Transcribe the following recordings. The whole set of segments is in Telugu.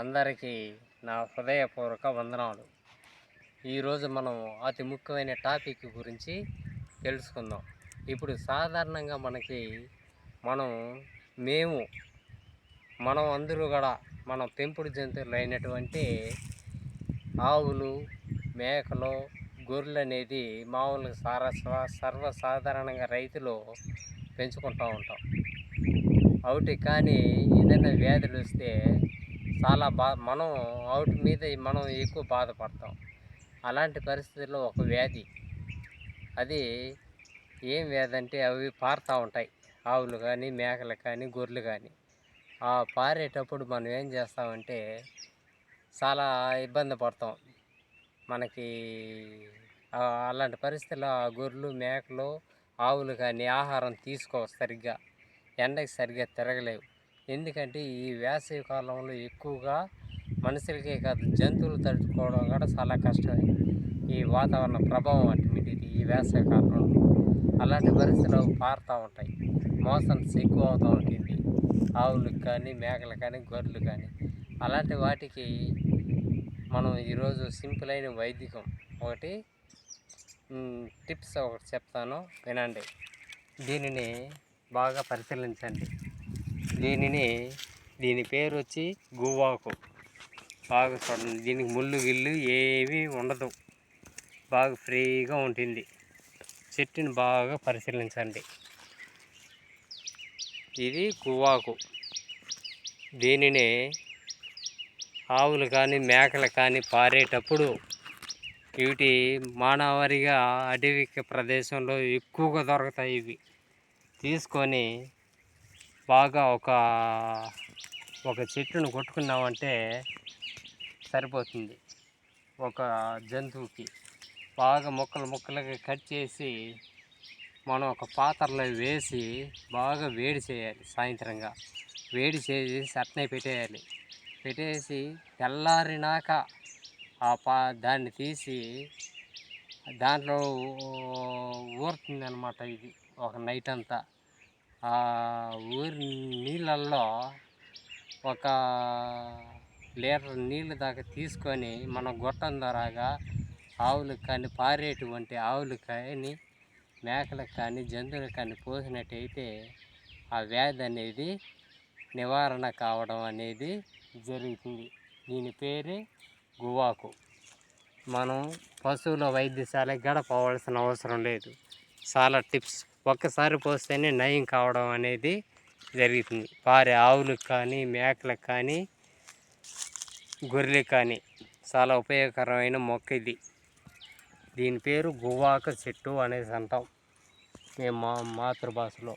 అందరికీ నా హృదయపూర్వక వందనాలు. ఈరోజు మనం అతి ముఖ్యమైన టాపిక్ గురించి తెలుసుకుందాం. ఇప్పుడు సాధారణంగా మనకి మనం మేము మనం అందరూ కూడా మనం పెంపుడు జంతువులు అయినటువంటి ఆవులు మేకలు గొర్రెలు అనేది మామూలుగా సారస్వ సర్వసాధారణంగా రైతులు పెంచుకుంటూ ఉంటాం. అవుటి కానీ ఏదైనా వ్యాధులు వస్తే చాలా బా మనం అవుట్ మీద మనం ఎక్కువ బాధపడతాం. అలాంటి పరిస్థితుల్లో ఒక వ్యాధి. అది ఏం వ్యాధి అంటే అవి పారుతూ ఉంటాయి. ఆవులు కానీ మేకలు కానీ గొర్రెలు కానీ. ఆ పారేటప్పుడు మనం ఏం చేస్తామంటే చాలా ఇబ్బంది పడతాం. మనకి అలాంటి పరిస్థితుల్లో ఆ గొర్రెలు మేకలు ఆవులు కానీ ఆహారం తీసుకోవు సరిగ్గా. ఎండకి సరిగ్గా తిరగలేవు. ఎందుకంటే ఈ వేసవి కాలంలో ఎక్కువగా మనుషులకే కాదు జంతువులు తడుచుకోవడం కూడా చాలా కష్టమే. ఈ వాతావరణ ప్రభావం అటువంటిది ఈ వేసవి కాలంలో అలాంటి పరిస్థితులు పారుతూ ఉంటాయి. మోసన్స్ ఎక్కువ అవుతూ ఉంటుంది. ఆవులకు కానీ మేకలు కానీ గొర్రెలు కానీ. అలాంటి వాటికి మనం ఈరోజు సింపుల్ అయిన వైదికం ఒకటి టిప్స్ ఒకటి చెప్తాను వినండి. దీనిని బాగా పరిశీలించండి. దీనిని దీని పేరు వచ్చి గువ్వాకు. బాగా చూడండి దీనికి ముళ్ళు గిల్లు ఏమీ ఉండదు. బాగా ఫ్రీగా ఉంటుంది. చెట్టుని బాగా పరిశీలించండి. ఇది గువ్వాకు. దీనిని ఆవులు కానీ మేకలు కానీ పారేటప్పుడు వీటి మానవారిగా అడవిక ప్రదేశంలో ఎక్కువగా దొరుకుతాయి ఇవి. తీసుకొని బాగా ఒక ఒక చెట్టును కొట్టుకున్నామంటే సరిపోతుంది. ఒక జంతువుకి. బాగా ముక్కలు ముక్కలుగా కట్ చేసి మనం ఒక పాత్రలో వేసి బాగా వేడి చేయాలి సాయంత్రంగా. వేడి చేసి అట్నే పెట్టేయాలి. పెట్టేసి తెల్లారినాక ఆ పా దాన్ని తీసి దాంట్లో ఊరుతుంది అనమాట ఇది ఒక నైట్ అంతా ఆ ఊరి నీళ్ళల్లో ఒక లీటర్ నీళ్ళు దాకా తీసుకొని మన గొట్టం ద్వారాగా ఆవులకు కానీ పారేటువంటి ఆవులకు కానీ మేకలకు కానీ జంతువులకు కానీ పోసినట్టయితే ఆ వ్యాధి అనేది నివారణ కావడం అనేది జరుగుతుంది. దీని పేరే గువాకు. మనం పశువుల వైద్యశాలకు కూడా పోవాల్సిన అవసరం లేదు. చాలా టిప్స్ ఒక్కసారి పోస్తేనే నయం కావడం అనేది జరుగుతుంది. పారే ఆవులకు కానీ మేకలకు కానీ గొర్రెలకు కానీ చాలా ఉపయోగకరమైన మొక్క ఇది. దీని పేరు గువ్వాక చెట్టు అనేసి అంటాం. మేము మా మాతృభాషలో.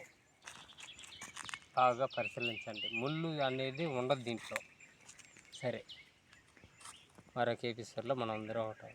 బాగా పరిశీలించండి. ముళ్ళు అనేది ఉండదు దీంట్లో. సరే. మరొక ఎపిసోడ్లో మనం అందరం ఉంటాం.